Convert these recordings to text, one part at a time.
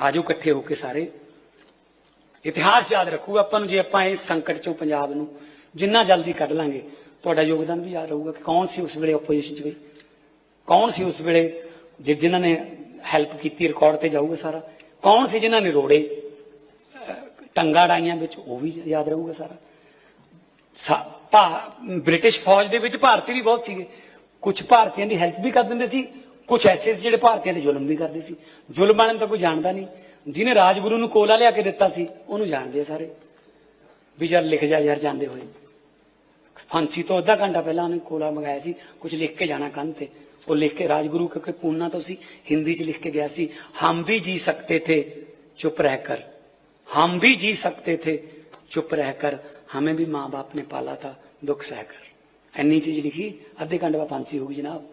ਆਜੋ ਇਕੱਠੇ ਹੋ ਕੇ ਸਾਰੇ। ਇਤਿਹਾਸ ਯਾਦ ਰੱਖੂਗਾ ਆਪਾਂ ਨੂੰ ਜੇ ਆਪਾਂ ਇਸ ਸੰਕਟ ਚੋਂ ਪੰਜਾਬ ਨੂੰ ਜਿੰਨਾ ਜਲਦੀ ਕੱਢ ਲਾਂਗੇ, ਤੁਹਾਡਾ ਯੋਗਦਾਨ ਵੀ ਯਾਦ ਰਹੂਗਾ ਕਿ ਕੌਣ ਸੀ ਉਸ ਵੇਲੇ ਆਪੋਜੀਸ਼ਨ 'ਚ ਵੀ ਕੌਣ ਸੀ ਉਸ ਵੇਲੇ ਜਿ- ਜਿਨ੍ਹਾਂ ਨੇ ਹੈਲਪ ਕੀਤੀ ਰਿਕਾਰਡ ਤੇ ਜਾਊਗਾ ਸਾਰਾ? ਕੌਣ ਸੀ ਜਿਨ੍ਹਾਂ ਨੇ ਰੋੜੇ? ਟੰਗਾ ਡਾਈਆਂ ਵਿੱਚ, ਉਹ ਵੀ ਯਾਦ ਰਹੂਗਾ ਸਾਰਾ। ਸਾ- ਭਾ- ਬ੍ਰਿਟਿਸ਼ ਫੌਜ ਦੇ ਵਿੱਚ ਭਾਰਤੀ ਵੀ ਬਹੁਤ ਸੀਗੇ। ਕੁਝ ਭਾਰਤੀਆਂ ਦੀ ਹੈਲਪ ਵੀ ਕਰ ਦਿੰਦੇ ਸੀ। ਕੁਝ ਐਸੇ ਸੀ ਜਿਹੜੇ ਭਾਰਤੀਆਂ ਤੇ ਜ਼ੁਲਮ ਵੀ ਕਰਦੇ ਸੀ। ਜ਼ੁਲਮਾਂ ਨੂੰ ਤਾਂ ਕੋਈ ਜਾਣਦਾ ਨਹੀਂ। ਜਿਹਨੇ ਰਾਜਗੁਰੂ ਨੂੰ ਕੋਲਾ ਲਿਆ ਕੇ ਦਿੱਤਾ ਸੀ, ਉਹਨੂੰ ਜਾਣਦੇ ਆ ਸਾਰੇ। ਵੀ ਜਰ ਲਿਖ ਜਾ ਯਾਰ, ਜਾਂਦੇ ਹੋਏ। ਫਾਂਸੀ ਤੋਂ ਅੱਧਾ ਘੰਟਾ ਪਹਿਲਾਂ ਉਹਨੇ ਕੋਲਾ ਮੰਗਾਇਆ ਸੀ ਕੁਝ ਲਿਖ ਕੇ ਜਾਣਾ ਕੰਨ ਤੇ। ਉਹ ਲਿਖ ਕੇ ਰਾਜਗੁਰੂ, ਕਿਉਂਕਿ ਪੂਨਾ ਤੋਂ ਸੀ, ਹਿੰਦੀ 'ਚ ਲਿਖ ਕੇ ਗਿਆ ਸੀ, ਹਮ ਵੀ ਜੀ ਸਕਦੇ ਥੇ, ਚੁੱਪ ਰਹਿ ਕਰ। ਹਮ ਵੀ ਜੀ ਸਕਦੇ ਥੇ, ਚੁੱਪ ਰਹਿ ਕਰ। ਹਮੇ ਵੀ ਮਾਂ ਬਾਪ ਨੇ ਪਾਲਾ ਥਾ ਦੁੱਖ ਸਹਿ ਕਰ। ਐਨੀ ਚੀਜ਼ ਲਿਖੀ, ਅੱਧੇ ਘੰਟੇ ਬਾਅਦ ਫਾਂਸੀ ਹੋ ਗਈ ਜਨਾਬ।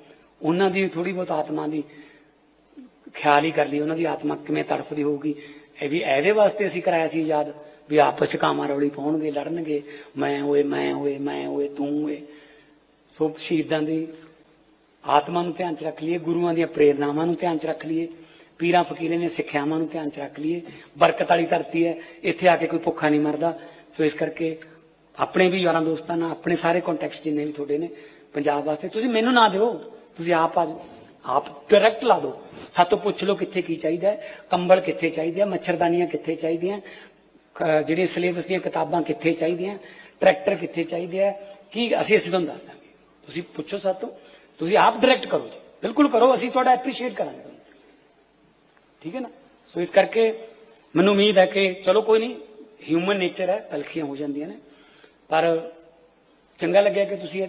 ਉਹਨਾਂ ਦੀ ਥੋੜੀ ਬਹੁਤ ਆਤਮਾ ਦੀ ਖਿਆਲ ਹੀ ਕਰ ਲਈ, ਉਹਨਾਂ ਦੀ ਆਤਮਾ ਕਿਵੇਂ ਤੜਫਦੀ ਹੋਊਗੀ। ਇਹ ਵੀ ਇਹਦੇ ਵਾਸਤੇ ਅਸੀਂ ਕਰਾਇਆ ਸੀ ਯਾਦ, ਵੀ ਆਪਸ ਚ ਕਾਮਾ ਰੌਲੀ ਪਾਉਣਗੇ, ਲੜਨਗੇ। ਮੈਂ ਹੋਏ ਮੈਂ ਹੋਏ ਮੈਂ ਹੋਏ ਤੂੰ ਹੋਏ ਸੋ ਸ਼ਹੀਦਾਂ ਦੀ ਆਤਮਾ ਨੂੰ ਧਿਆਨ ਚ ਰੱਖ ਲਈਏ, ਗੁਰੂਆਂ ਦੀਆਂ ਪ੍ਰੇਰਨਾਵਾਂ ਨੂੰ ਧਿਆਨ ਚ ਰੱਖ ਲਈਏ, ਪੀਰਾਂ ਫਕੀਰਾਂ ਦੀਆਂ ਸਿੱਖਿਆਵਾਂ ਨੂੰ ਧਿਆਨ ਚ ਰੱਖ ਲਈਏ। ਬਰਕਤ ਵਾਲੀ ਧਰਤੀ ਹੈ, ਇੱਥੇ ਆ ਕੇ ਕੋਈ ਭੁੱਖਾ ਨਹੀਂ ਮਰਦਾ। ਸੋ ਇਸ ਕਰਕੇ ਆਪਣੇ ਵੀ ਯਾਰਾਂ ਦੋਸਤਾਂ ਨਾਲ, ਆਪਣੇ ਸਾਰੇ ਕੰਟੈਕਟ ਜਿੰਨੇ ਵੀ ਤੁਹਾਡੇ ਨੇ, ਪੰਜਾਬ ਵਾਸਤੇ, ਤੁਸੀਂ ਮੈਨੂੰ ਨਾ ਦਿਓ। ਤੁਸੀਂ ਆਪ ਆ ਜਾਓ ਆਪ ਡਾਇਰੈਕਟ ਲਾ ਦਿਓ ਸਾਤੋਂ ਪੁੱਛ ਲਓ ਕਿੱਥੇ ਕੀ ਚਾਹੀਦਾ ਹੈ ਕੰਬਲ ਕਿੱਥੇ ਚਾਹੀਦੇ ਆ ਮੱਛਰਦਾਨੀਆਂ ਕਿੱਥੇ ਚਾਹੀਦੀਆਂ ਕ- ਜਿਹੜੀਆਂ ਸਿਲੇਬਸ ਦੀਆਂ ਕਿਤਾਬਾਂ ਕਿੱਥੇ ਚਾਹੀਦੀਆਂ ਟਰੈਕਟਰ ਕਿੱਥੇ ਚਾਹੀਦੇ ਆ ਕੀ ਅਸੀਂ ਅਸੀਂ ਤੁਹਾਨੂੰ ਦੱਸ ਦਾਂਗੇ ਤੁਸੀਂ ਪੁੱਛੋ ਸਾਤੋਂ ਤੁਸੀਂ ਆਪ ਡਾਇਰੈਕਟ ਕਰੋ ਜੀ ਬਿਲਕੁਲ ਕਰੋ ਅਸੀਂ ਤੁਹਾਡਾ ਐਪਰੀਸ਼ੀਏਟ ਕਰਾਂਗੇ ਤੁਹਾਨੂੰ ਠੀਕ ਹੈ ਨਾ ਸੋ ਇਸ ਕਰਕੇ ਮੈਨੂੰ ਉਮੀਦ ਹੈ ਕਿ ਚਲੋ ਕੋਈ ਨਹੀਂ ਹਿਊਮਨ ਨੇਚਰ ਹੈ ਤਲਖੀਆਂ ਹੋ ਜਾਂਦੀਆਂ ਨੇ ਪਰ ਚੰਗਾ ਲੱਗਿਆ ਕਿ ਤੁਸੀਂ ਇਹ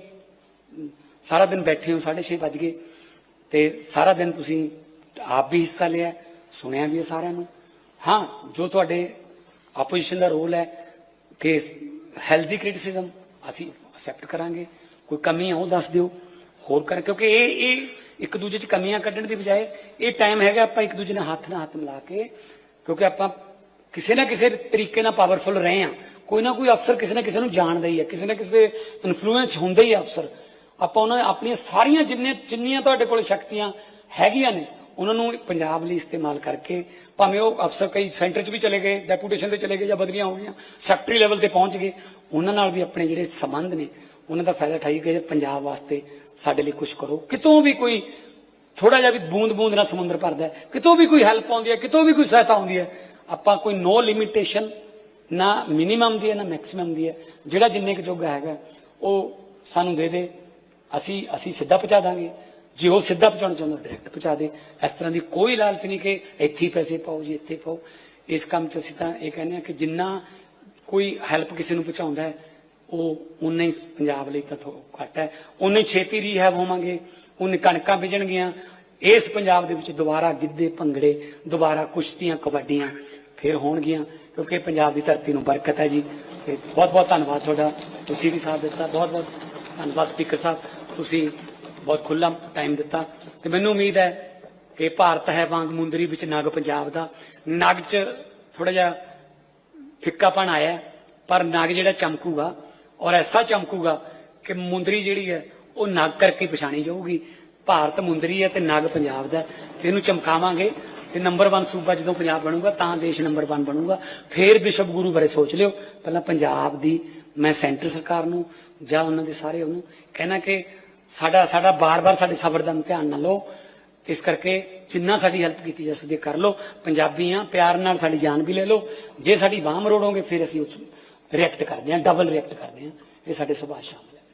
ਸਾਰਾ ਦਿਨ ਬੈਠੇ ਹੋ 6:30 ਵੱਜ ਗਏ। ਤੇ ਸਾਰਾ ਦਿਨ ਤੁਸੀਂ ਆਪ ਵੀ ਹਿੱਸਾ ਲਿਆ, ਸੁਣਿਆ ਵੀ ਹੈ ਸਾਰਿਆਂ ਨੂੰ। ਹਾਂ, ਜੋ ਤੁਹਾਡੇ ਆਪੋਜੀਸ਼ਨ ਦਾ ਰੋਲ ਹੈ, ਕਿ ਹੈਲਦੀ ਕ੍ਰਿਟਿਸਿਜ਼ਮ ਅਸੀਂ ਅਸੈਪਟ ਕਰਾਂਗੇ। ਕੋਈ ਕਮੀ ਹੈ ਉਹ ਦੱਸ ਦਿਓ, ਹੋਰ ਕਰ ਕਿਉਂਕਿ ਇਹ ਇਹ ਇੱਕ ਦੂਜੇ 'ਚ ਕਮੀਆਂ ਕੱਢਣ ਦੀ ਬਜਾਏ ਇਹ ਟਾਈਮ ਹੈਗਾ ਆਪਾਂ ਇੱਕ ਦੂਜੇ ਨਾਲ ਹੱਥ ਨਾਲ ਹੱਥ ਮਿਲਾ ਕੇ, ਕਿਉਂਕਿ ਆਪਾਂ ਕਿਸੇ ਨਾ ਕਿਸੇ ਤਰੀਕੇ ਨਾਲ ਪਾਵਰਫੁਲ ਰਹੇ ਆ ਕੋਈ ਨਾ ਕੋਈ ਅਫਸਰ ਕਿਸੇ ਨਾ ਕਿਸੇ ਨੂੰ ਜਾਣਦਾ ਹੀ ਹੈ, ਕਿਸੇ ਨਾ ਕਿਸੇ ਇਨਫਲੂਐਂਸ ਹੁੰਦਾ ਹੀ ਆ ਅਫਸਰ। ਆਪਾਂ ਉਹਨਾਂ ਆਪਣੀਆਂ ਸਾਰੀਆਂ ਜਿੰਨੇ ਜਿੰਨੀਆਂ ਤੁਹਾਡੇ ਕੋਲ ਸ਼ਕਤੀਆਂ ਹੈਗੀਆਂ ਨੇ, ਉਹਨਾਂ ਨੂੰ ਪੰਜਾਬ ਲਈ ਇਸਤੇਮਾਲ ਕਰਕੇ ਭਾਵੇਂ ਉਹ ਅਫਸਰ ਕਈ ਸੈਂਟਰ 'ਚ ਵੀ ਚਲੇ ਗਏ, ਡੈਪੂਟੇਸ਼ਨ ਤੇ ਚਲੇ ਗਏ ਜਾਂ ਬਦਲੀਆਂ ਹੋ ਗਈਆਂ, ਸੈਕਟਰੀ ਲੈਵਲ ਤੇ ਪਹੁੰਚ ਗਏ, ਉਹਨਾਂ ਨਾਲ ਵੀ ਆਪਣੇ ਜਿਹੜੇ ਸੰਬੰਧ ਨੇ, ਉਹਨਾਂ ਦਾ ਫਾਇਦਾ ਉਠਾਈ ਕਿ ਪੰਜਾਬ ਵਾਸਤੇ ਸਾਡੇ ਲਈ ਕੁਝ ਕਰੋ। ਕਿਤੋਂ ਵੀ ਕੋਈ ਥੋੜਾ ਜਿਹਾ ਵੀ ਬੂੰਦ ਬੂੰਦ ਨਾਲ ਸਮੁੰਦਰ ਭਰਦਾ ਹੈ, ਕਿਤੋਂ ਵੀ ਕੋਈ ਹੈਲਪ ਆਉਂਦੀ ਹੈ, ਕਿਤੋਂ ਵੀ ਕੋਈ ਸਹਾਇਤਾ ਆਉਂਦੀ ਹੈ, ਆਪਾਂ ਕੋਈ ਨੋ ਲਿਮਿਟੇਸ਼ਨ ਨਾ ਮਿਨੀਮਮ ਦੀ ਹੈ, ਨਾ ਮੈਕਸਿਮਮ ਦੀ ਹੈ, ਜਿਹੜਾ ਜਿੰਨੇ ਕੁ ਜੋਗਾ ਹੈਗਾ, ਉਹ ਸਾਨੂੰ ਦੇ ਦੇ। ਅਸੀਂ ਅਸੀਂ ਸਿੱਧਾ ਪਹੁੰਚਾ ਦਾਂਗੇ। ਜੇ ਉਹ ਸਿੱਧਾ ਪਹੁੰਚਾਉਣਾ ਚਾਹੁੰਦਾ ਡਾਇਰੈਕਟ ਪਹੁੰਚਾ ਦੇ। ਇਸ ਤਰ੍ਹਾਂ ਦੀ ਕੋਈ ਲਾਲਚ ਨਹੀਂ ਕਿ ਇੱਥੇ ਪੈਸੇ ਪਾਓ ਜੀ, ਇੱਥੇ ਪਾਓ। ਇਸ ਕੰਮ 'ਚ ਅਸੀਂ ਤਾਂ ਇਹ ਕਹਿੰਦੇ ਆ ਕਿ ਜਿੰਨਾ ਕੋਈ ਹੈਲਪ ਕਿਸੇ ਨੂੰ ਪਹੁੰਚਾਉਂਦਾ ਹੈ, ਉਹ ਉਨਾ ਹੀ ਪੰਜਾਬ ਲਈ ਤਾਂ ਘੱਟ ਹੈ। ਉਨਾ ਹੀ ਛੇਤੀ ਰੀਹੈਬ ਹੋਵਾਂਗੇ ਉਨੇ ਕਣਕਾਂ ਵਿਜਣਗੀਆਂ ਇਸ ਪੰਜਾਬ ਦੇ ਵਿੱਚ ਦੁਬਾਰਾ ਗਿੱਧੇ, ਭੰਗੜੇ, ਦੁਬਾਰਾ ਕੁਸ਼ਤੀਆਂ, ਕਬੱਡੀਆਂ ਫਿਰ ਹੋਣਗੀਆਂ, ਕਿਉਂਕਿ ਪੰਜਾਬ ਦੀ ਧਰਤੀ ਨੂੰ ਬਰਕਤ ਹੈ ਜੀ। ਤੇ ਬਹੁਤ ਬਹੁਤ ਧੰਨਵਾਦ ਤੁਹਾਡਾ। ਤੁਸੀਂ ਵੀ ਸਾਥ ਦਿੱਤਾ। ਬਹੁਤ ਬਹੁਤ ਧੰਨਵਾਦ ਸਪੀਕਰ ਸਾਹਿਬ। ਤੁਸੀਂ ਬਹੁਤ ਖੁੱਲਾ ਟਾਈਮ ਦਿੱਤਾ। ਤੇ ਮੈਨੂੰ ਉਮੀਦ ਹੈ ਕਿ ਭਾਰਤ ਹੈ ਵਾਂਗ ਮੁੰਦਰੀ ਵਿੱਚ ਨਗ ਪੰਜਾਬ ਦਾ। ਨਗ 'ਚ ਥੋੜਾ ਜਿਹਾ ਫਿੱਕਾਪਣ ਆਇਆ ਪਰ ਨਗ ਜਿਹੜਾ ਚਮਕੂਗਾ ਔਰ ਐਸਾ ਚਮਕੂਗਾ ਕਿ ਮੁੰਦਰੀ ਜਿਹੜੀ ਹੈ, ਉਹ ਨਗ ਕਰਕੇ ਪਛਾਣੀ ਜਾਊਗੀ। ਭਾਰਤ ਮੁੰਦਰੀ ਹੈ ਤੇ ਨਗ ਪੰਜਾਬ ਦਾ ਇਹਨੂੰ ਚਮਕਾਵਾਂਗੇ। ਤੇ ਨੰਬਰ 1 ਸੂਬਾ ਜਦੋਂ ਪੰਜਾਬ ਬਣੂਗਾ, ਤਾਂ ਦੇਸ਼ ਨੰਬਰ 1 ਬਣੂਗਾ। ਫੇਰ ਵਿਸ਼ਵ ਗੁਰੂ ਬਾਰੇ ਸੋਚ ਲਿਓ। ਪਹਿਲਾਂ ਪੰਜਾਬ ਦੀ ਮੈਂ ਸੈਂਟਰ ਸਰਕਾਰ ਨੂੰ ਜਾਂ ਉਹਨਾਂ ਦੇ ਸਾਰੇ ਉਹਨੂੰ ਕਹਿਣਾ ਕਿ ਸਾਡਾ ਸਾਡਾ ਬਾਰ-ਬਾਰ ਸਾਡੇ ਸਬਰ ਦਾ ਧਿਆਨ ਨਾ ਲਓ। ਤੇ ਇਸ ਕਰਕੇ ਜਿੰਨਾ ਸਾਡੀ ਹੈਲਪ ਕੀਤੀ ਜਾ ਸਕਦੀ ਹੈ ਕਰ ਲਓ। ਪੰਜਾਬੀ ਆ ਪਿਆਰ ਨਾਲ ਸਾਡੀ ਜਾਨ ਵੀ ਲੈ ਲਓ। ਜੇ ਸਾਡੀ ਬਾਹ ਮਰੋੜੋਗੇ, ਫਿਰ ਅਸੀਂ ਰਿਐਕਟ ਕਰਦੇ ਹਾਂ ਡਬਲ ਰਿਐਕਟ ਕਰਦੇ ਹਾਂ। ਇਹ ਸਾਡੇ ਸੁਭਾਅ ਸ਼ਾਮਲ